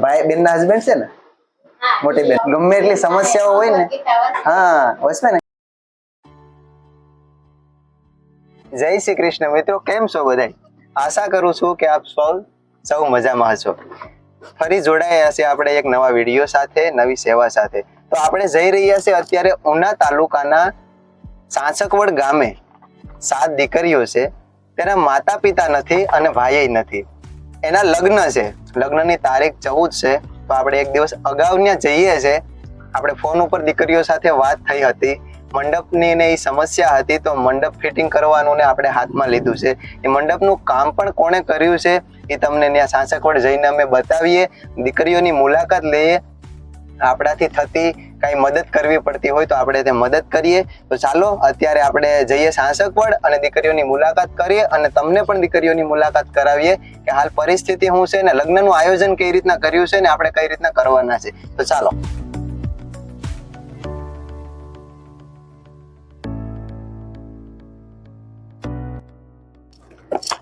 ભાઈ બેન ના હસબન્ડ છે ને? મોટી બેન. ગમે એટલી સમસ્યાઓ હોય ને. હા વસમે ને. જય શ્રી કૃષ્ણ મિત્રો, કેમ છો બધા આશા કરું છું કે આપ સૌ સૌ મજામાં હશો. ફરી જોડાયા છે આપણે એક નવા વીડિયો સાથે, નવી સેવા સાથે. તો આપણે જઈ રહ્યા છે અત્યારે ઉના તાલુકાના સાંસકવડ ગામે. સાત દીકરીઓ છે. તેના માતા પિતા નથી અને ભાઈ નથી. એના લગ્ન છે. લગ્નની તારીખ ચૌદ છે. તો આપણે એક દિવસ અગાઉ ત્યાં જઈએ છે. આપણે ફોન ઉપર દીકરીઓ સાથે વાત થઈ હતી. મંડપની ને એ સમસ્યા હતી, તો મંડપ ફિટિંગ કરવાનું ને આપણે હાથમાં લીધું છે. એ મંડપનું કામ પણ કોણે કર્યું છે? એ તમને ત્યાં સાંસકવડ જઈને અમે બતાવીએ. દીકરીઓની મુલાકાત લઈએ. આપણાથી થતી કાંઈ મદદ કરવી પડતી હોય તો આપણે તે મદદ કરીએ. તો ચાલો, અત્યારે આપણે જઈએ સાંસકવડ અને દીકરીઓની મુલાકાત કરીએ અને તમને પણ દીકરીઓની મુલાકાત કરાવીએ કે હાલ પરિસ્થિતિ શું છે ને, લગ્નનું આયોજન કઈ રીતના કર્યું છે ને, આપણે કઈ રીતના કરવાના છે. તો ચાલો.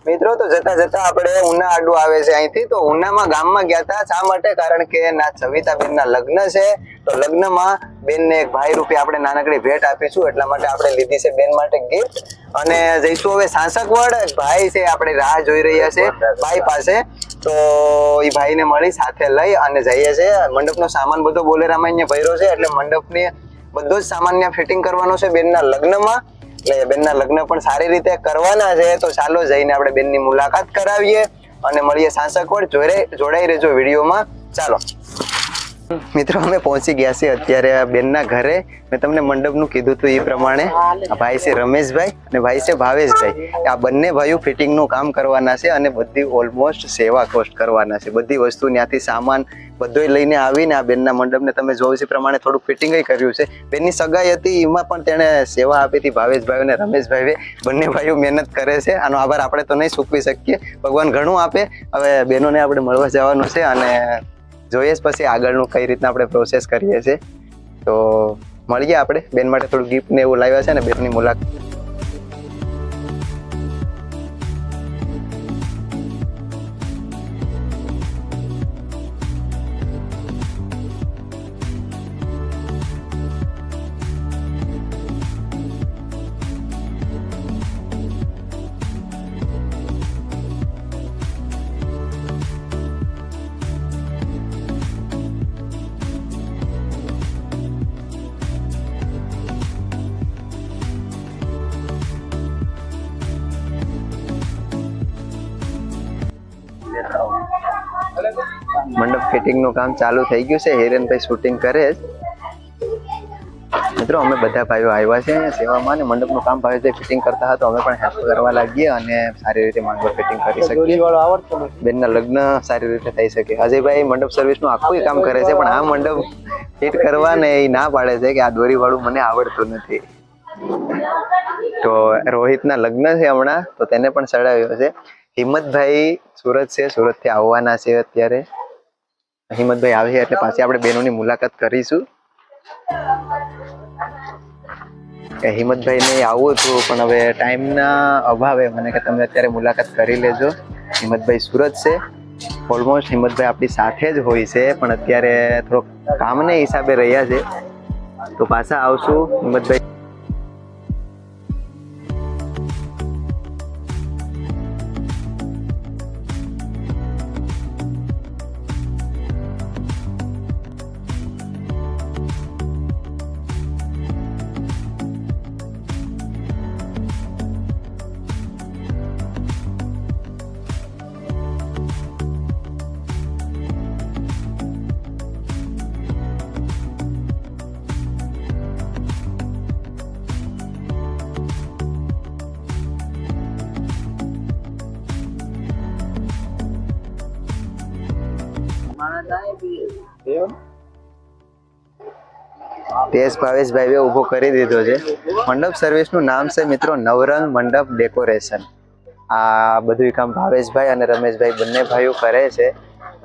મિત્રો તો જતા જતા આપણે ઉના આડું આવે છે અહીંથી. તો ઉનામાં ગામમાં ગયા હતા. શા માટે? કારણ કે ના સવિતાબેન ના લગ્ન છે. તો લગ્નમાં બેનને એક ભાઈ રૂપે આપણે નાનકડી ભેટ આપીશું. એટલા માટે આપણે લીધી છે બેન માટે ગિફ્ટ અને જઈશું હવે સાંસકવડ ભાઈ છે આપણે રાહ જોઈ રહ્યા છે ભાઈ પાસે. તો એ ભાઈને મળી સાથે લઈ અને જઈએ છે. મંડપનો સામાન બધો બોલેરામાં અહીંયા ભર્યો છે. એટલે મંડપની બધો જ સામાન ફિટિંગ કરવાનો છે બેનના લગ્નમાં. એટલે બેનના લગ્ન પણ સારી રીતે કરવાના છે. તો ચાલો જઈને આપણે બેનની મુલાકાત કરાવીએ અને મળીએ સાંસકવડ જોડે જોડાઈ રહેજો વિડીયોમાં. ચાલો. મિત્રો, અમે પહોંચી ગયા છીએ અત્યારે આ બેનના ઘરે. મેં તમને મંડપનું કીધું હતું એ પ્રમાણે. ભાઈ છે રમેશભાઈ અને ભાઈ છે ભાવેશભાઈ. આ બંને ભાઈઓ ફિટિંગનું કામ કરવાના છે અને બધી ઓલમોસ્ટ સેવા કોસ્ટ કરવાના છે. બધી વસ્તુ ત્યાંથી સામાન બધોય લઈને આવીને આ બેનના મંડપને તમે જોવો છે પ્રમાણે થોડુંક ફિટિંગ કર્યું છે. બેનની સગાઈ હતી, એમાં પણ તેણે સેવા આપી હતી ભાવેશભાઈ અને રમેશભાઈ બંને ભાઈઓ મહેનત કરે છે. આનો આભાર આપણે તો નહીં સૂકવી શકીએ. ભગવાન ઘણું આપે. હવે બહેનોને આપણે મળવા જવાનું છે અને જોઈએ જ પછી આગળનું કઈ રીતના આપણે પ્રોસેસ કરીએ છીએ. તો મળીએ આપણે. બેન માટે થોડું ગિફ્ટ ને એવું લાવ્યા છે ને બેનની મુલાકાત. મંડપ ફિટિંગનું કામ ચાલુ થઈ ગયું છે. હિરેનભાઈ શૂટિંગ કરે જ. મિત્રો અમે બધા ભાઈઓ આવ્યા છે અહીંયા સેવામાં ને મંડપનું કામ ભાવેશભાઈ ફિટિંગ કરતા હતા અમે પણ હેલ્પ કરવા લાગીએ અને સારી રીતે માંડવો ફિટિંગ કરી શકીએ. બેનના લગ્ન સારી રીતે થઈ શકે. અજયભાઈ મંડપ સર્વિસનું આખું કામ કરે છે પણ આ મંડપ ફિટ કરવા ને એ ના પાડે છે કે આ દોરીવાળું મને આવડતું નથી. તો રોહિતના લગ્ન છે હમણાં તો તેને પણ ચડાવ્યો છે. હિંમતભાઈ સુરત છે સુરતથી આવવાના છે અત્યારે. હિંમતભાઈ આવે છે, એટલે પાછી આપણે બહેનોની મુલાકાત કરીશું. હિંમતભાઈને આવવું હતું, પણ હવે ટાઈમના અભાવે મને કે તમે અત્યારે મુલાકાત કરી લેજો. હિંમતભાઈ સુરત છે. ઓલમોસ્ટ હિંમતભાઈ આપણી સાથે જ હોય છે, પણ અત્યારે થોડોક કામને હિસાબે રહ્યા છે. તો પાછા આવશું. હિંમતભાઈ તેજ ભાવેશભાઈએ ઊભો કરી દીધો છે. મંડપ સર્વિસનું નામ છે મિત્રો નવરંગ મંડપ ડેકોરેશન આ બધું કામ ભાવેશભાઈ અને રમેશભાઈ બંને ભાઈઓ કરે છે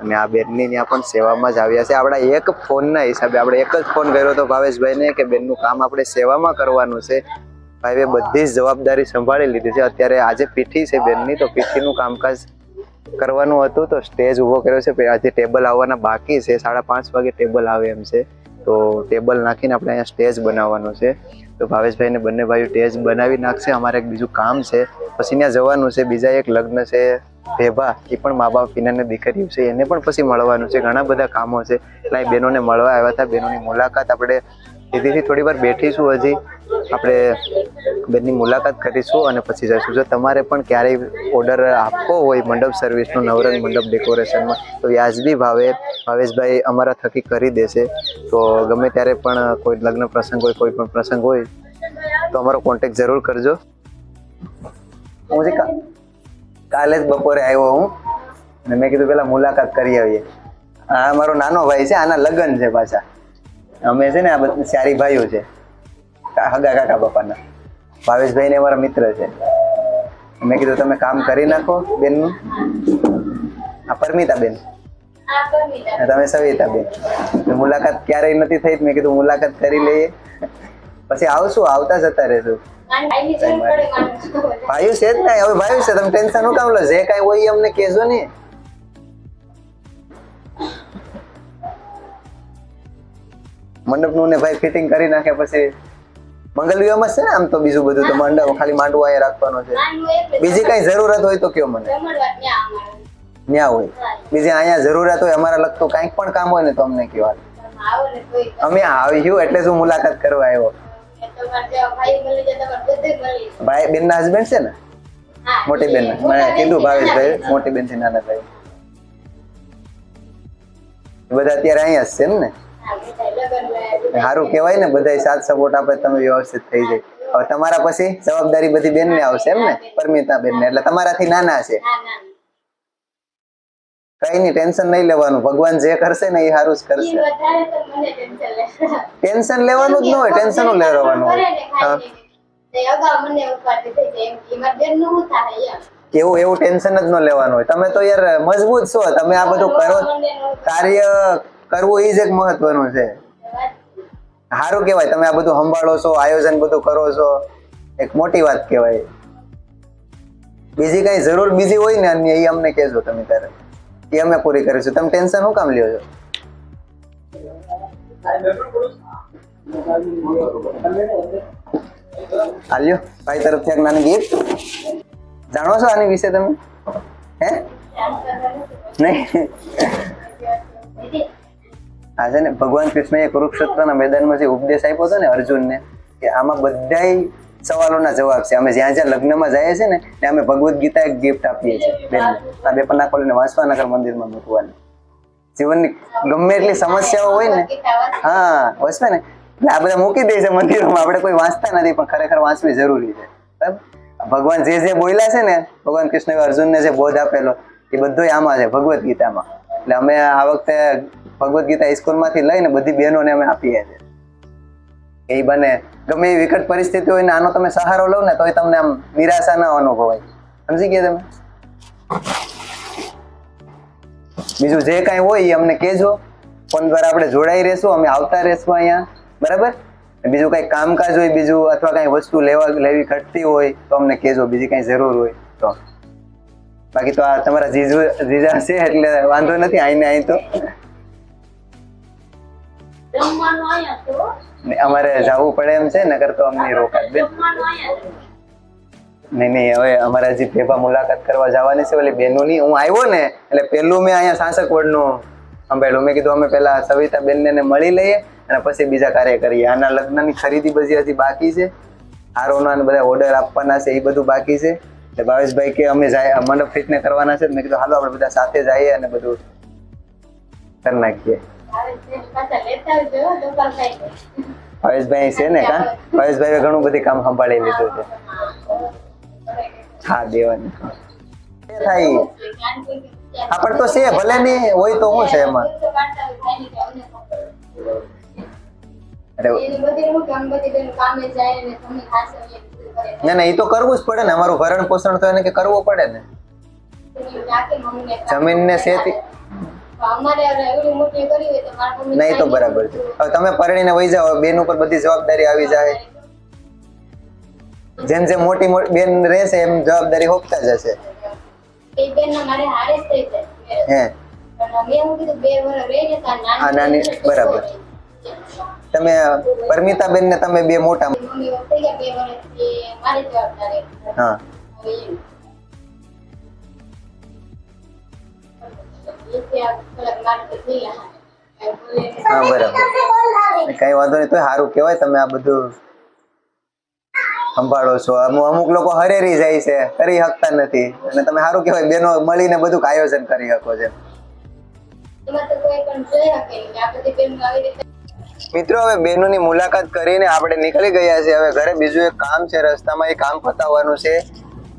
અને આ બેનની ત્યાં પણ સેવામાં જ આવ્યા છે. આપણા એક ફોનના હિસાબે, આપણે એક જ ફોન કર્યો હતો ભાવેશભાઈને કે બેનનું કામ આપણે સેવામાં કરવાનું છે. ભાઈએ બધી જ જવાબદારી સંભાળી લીધી છે. અત્યારે આજે પીઠી છે બેનની, તો પીઠીનું કામકાજ કરવાનું હતું તો સ્ટેજ ઊભો કર્યો છે. આજે ટેબલ આવવાના બાકી છે. સાડા પાંચ વાગે ટેબલ આવે એમ છે. તો ટેબલ નાખીને આપણે અહીંયા સ્ટેજ બનાવવાનો છે. તો ભાવેશભાઈને બંને ભાઈઓ સ્ટેજ બનાવી નાખશે. અમારે એક બીજું કામ છે. પછી ત્યાં જવાનું છે. બીજા એક લગ્ન છે. ભેભા, એ પણ મા બાપ વિનાની દીકરીઓ છે. એને પણ પછી મળવાનું છે. ઘણા બધા કામો છે. એટલે બહેનોને મળવા આવ્યા હતા. બહેનોની મુલાકાત આપણે દીદીથી થોડી વાર બેઠીશું હજી. આપણે બેનની મુલાકાત કરીશું અને પછી જઈશું. જો તમારે પણ ક્યારેય ઓર્ડર આપવો હોય મંડપ સર્વિસનો, નવરંગ મંડપ ડેકોરેશનમાં, તો વ્યાજબી ભાવે ભાવેશભાઈ અમારા થકી કરી દેશે. તો ગમે ત્યારે પણ કોઈ લગ્ન પ્રસંગ હોય, કોઈ પણ પ્રસંગ હોય, તો અમારો કોન્ટેક્ટ જરૂર કરજો. હું જે કાલે જ બપોરે આવ્યો હું, અને મેં કીધું પેલા મુલાકાત કરી આવીએ. આ મારો નાનો ભાઈ છે, આના લગ્ન છે પાછા. અમે છે ને આ બધા ચારી ભાઈઓ છે. હગા કાકા બાપાના ભાવેશભાઈ ને અમારા મિત્ર છે. મેં કીધું તમે કામ કરી નાખો બેનનું. આ પરમિતા બેન આ પરમિતા અને તમે સવિતા બેન મુલાકાત ક્યારેય નથી થઈ મેં કીધું મુલાકાત કરી લઈએ. પછી આવશું આવતા જતા રહેશું. ભાઈ છે જ ને હવે ભાઈ છે તમે ટેન્શન શું કામ લો? જે કાંઈ હોય અમને કહેજો ને. મંડપનું ને ભાઈ ફિટિંગ કરી નાખે પછી મંગલવિવાહમાં જ છે ને આમ તો બીજું બધું તો મંડપ ખાલી માંડવું અહીંયા રાખવાનો છે. બીજી કઈ જરૂરત હોય તો કયો મને? ન્યા હોય. બીજી અહીંયા જરૂરત હોય અમારા લગતું કાંઈક પણ કામ હોય ને તો અમને કહેવા અમે આવ્યું એટલે શું મુલાકાત કરવા આવ્યો. ભાઈ બેન બેનના હસબન્ડ છે ને? મોટી બેન મને કીધું ભાવેશભાઈ મોટી બેનથી નાના ભાઈ. બધા અત્યારે અહીંયા જ છે ને? સારું કહેવાય ને બધા સાથ સપોર્ટ આપે, તમે વ્યવસ્થિત થઈ જાય. હવે તમારા પછી જવાબદારી બધી બેન ને આવશે એમ ને પરમિતા બેન ને એટલે તમારાથી નાના છે. કઈ નહીં, ટેન્શન નહીં લેવાનું, ભગવાન જે કરશે ને એ સારું જ કરશે. ટેન્શન લેવાનું જ ન હોય ટેન્શન લેવાનું હોય. બેનનું. એવું એવું ટેન્શન જ ન લેવાનું હોય. તમે તો યાર મજબૂત છો, તમે આ બધું કરો કાર્ય કરવું એ જ એક મહત્વનું છે. સારું કહેવાય, તમે આ બધું સંભાળો છો, આયોજન બધું કરો છો, એક મોટી વાત કહેવાય. બીજી કઈ જરૂર બીજી હોય ને અન્ય એ અમને કહેજો તમે ત્યારે. એ અમે પૂરી કરીશું. તમે ટેન્શન શું કામ લ્યો છો? હાલ્યો ભાઈ તરફથી એક નાની ગીત. જાણો છો આની વિશે તમે? હે? નહીં? આ છે ને ભગવાન કૃષ્ણએ કુરુક્ષેત્રના મેદાનમાં જે ઉપદેશ આપ્યો હતો ને અર્જુનને કે આમાં બધાય સવાલોના જવાબ છે. અમે જ્યાં જ્યાં લગ્નમાં જઈએ છીએ ને ત્યાં અમે ભગવદ્ ગીતા એક ગિફ્ટ આપીએ છીએ. બેનને આ બે પન્ના વાંસવાનગર મંદિરમાં મૂકવાની. જીવનની ગમે એટલી સમસ્યાઓ હોય ને હા વસવે ને એટલે આ બધા મૂકી દે છે મંદિરોમાં. આપણે કોઈ વાંચતા નથી પણ ખરેખર વાંચવી જરૂરી છે. બરાબર? ભગવાન જે જે બોલ્યા છે ને ભગવાન કૃષ્ણએ અર્જુનને જે બોધ આપેલો એ બધો આમાં છે ભગવદ્ ગીતામાં. એટલે અમે આ વખતે ભગવદ્ ગીતા ઇસ્કોનમાંથી લઈને બધી બહેનોને અમે આપીએ છીએ. એ બને. ગમે એ વિકટ પરિસ્થિતિ હોય ને આનો તમે સહારો લો ને તોય તમને આમ નિરાશા ના અનુભવાય. સમજી ગયા તમે? બીજું જે કાંઈ હોય એ અમને કહેજો. ફોન દ્વારા આપણે જોડાઈ રહેશું, અમે આવતા રહેશું અહીંયા. બરાબર? બીજું કાંઈ કામકાજ હોય, બીજું અથવા કાંઈ વસ્તુ લેવા, લેવી ઘટતી હોય તો અમને કહેજો, બીજી કાંઈ જરૂર હોય તો. બાકી તો આ તમારા જીજુ, જીજા છે એટલે વાંધો નથી, આઈને અહીં તો. અમારે જવું પડે એમ છે નગર તો અમને રોકાત બેન. નહીં નહીં હવે અમારે હજી ભેગા મુલાકાત કરવા જવાની છે ઓલી બહેનોની હું આવ્યો ને એટલે પેલું મેં અહીંયા સાસક વડનું સંભાળ્યું. મેં કીધું અમે પેલા સવિતા બેનને ને મળી લઈએ અને પછી બીજા કાર્ય કરીએ. આના લગ્નની ખરીદી બધી હજી બાકી છે. હારોના બધા ઓર્ડર આપવાના છે એ બધું બાકી છે. એટલે ભાવેશભાઈ કે અમે જાય મંડપ ફિટને કરવાના છે. મેં કીધું હાલો આપણે બધા સાથે જઈએ અને બધું કરી નાખીએ. આવે છે ને કા? ભાવેશભાઈએ ઘણું બધું કામ સંભાળી લીધું છે. હા, દેવાની. થાય. હા તો છે, ભલે નહીં હોય તો શું છે એમાં. ને. ના ના, એ તો કરવું જ પડે ને. અમારું ભરણ પોષણ તો એને કે કરવું પડે ને. જમીન ને શેતી નહીં તો બરાબર છે. હવે તમે પરણીને વહી જાઓ બેન ઉપર બધી જવાબદારી આવી જાય. જેમ જેમ મોટી મોટી બેન રહેશે એમ જવાબદારી હોપતા જશે. હે. આ નાની, બરાબર. તમે પરમિતાબેન ને તમે બે મોટા હા. હા બરાબર. કઈ વાંધો નહીં તો સારું કહેવાય તમે આ બધું સંભાળો છો. અમુક અમુક લોકો હરેરી જાય છે કરી શકતા નથી. અને તમે સારું કહેવાય બેનો મળીને બધું આયોજન કરી શકો છો. મિત્રો હવે બહેનોની મુલાકાત કરીને આપણે નીકળી ગયા છે. હવે ઘરે બીજું એક કામ છે રસ્તામાં એ કામ પતાવવાનું છે.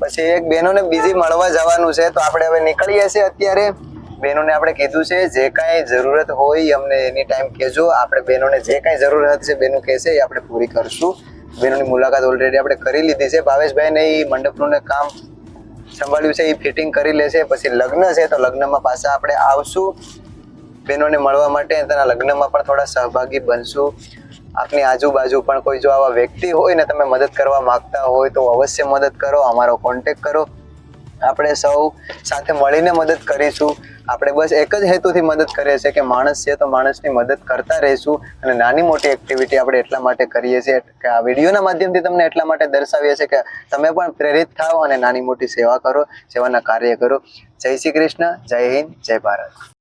પછી એક બહેનોને બીજી મળવા જવાનું છે. તો આપણે હવે નીકળીએ છીએ અત્યારે. બહેનોને આપણે કીધું છે, જે કાંઈ જરૂરત હોય અમને એની ટાઈમ કહેજો. આપણે બહેનોને જે કાંઈ જરૂરત છે બહેનો કહેશે, એ આપણે પૂરી કરશું. બહેનોની મુલાકાત ઓલરેડી આપણે કરી લીધી છે. ભાવેશભાઈને એ મંડપનું કામ સંભાળ્યું છે, એ ફિટિંગ કરી લેશે પછી લગ્ન છે, તો લગ્નમાં પાછા આપણે આવશું. બહેનોને મળવા માટે તેના લગ્નમાં પણ થોડા સહભાગી બનશું. આપની આજુબાજુ પણ કોઈ જો આવા વ્યક્તિ હોય ને તમે મદદ કરવા માંગતા હોય તો અવશ્ય મદદ કરો. અમારો કોન્ટેક કરો. આપણે સૌ સાથે મળીને મદદ કરીશું. આપણે બસ એક જ હેતુથી મદદ કરીએ છીએ કે માણસ છે તો માણસની મદદ કરતા રહીશું અને નાની મોટી એક્ટિવિટી આપણે એટલા માટે કરીએ છીએ કે આ વિડીયોના માધ્યમથી તમને એટલા માટે દર્શાવીએ છીએ કે તમે પણ પ્રેરિત થાઓ અને નાની મોટી સેવા કરો, સેવાના કાર્ય કરો. જય શ્રી કૃષ્ણ, જય હિન્દ, જય ભારત.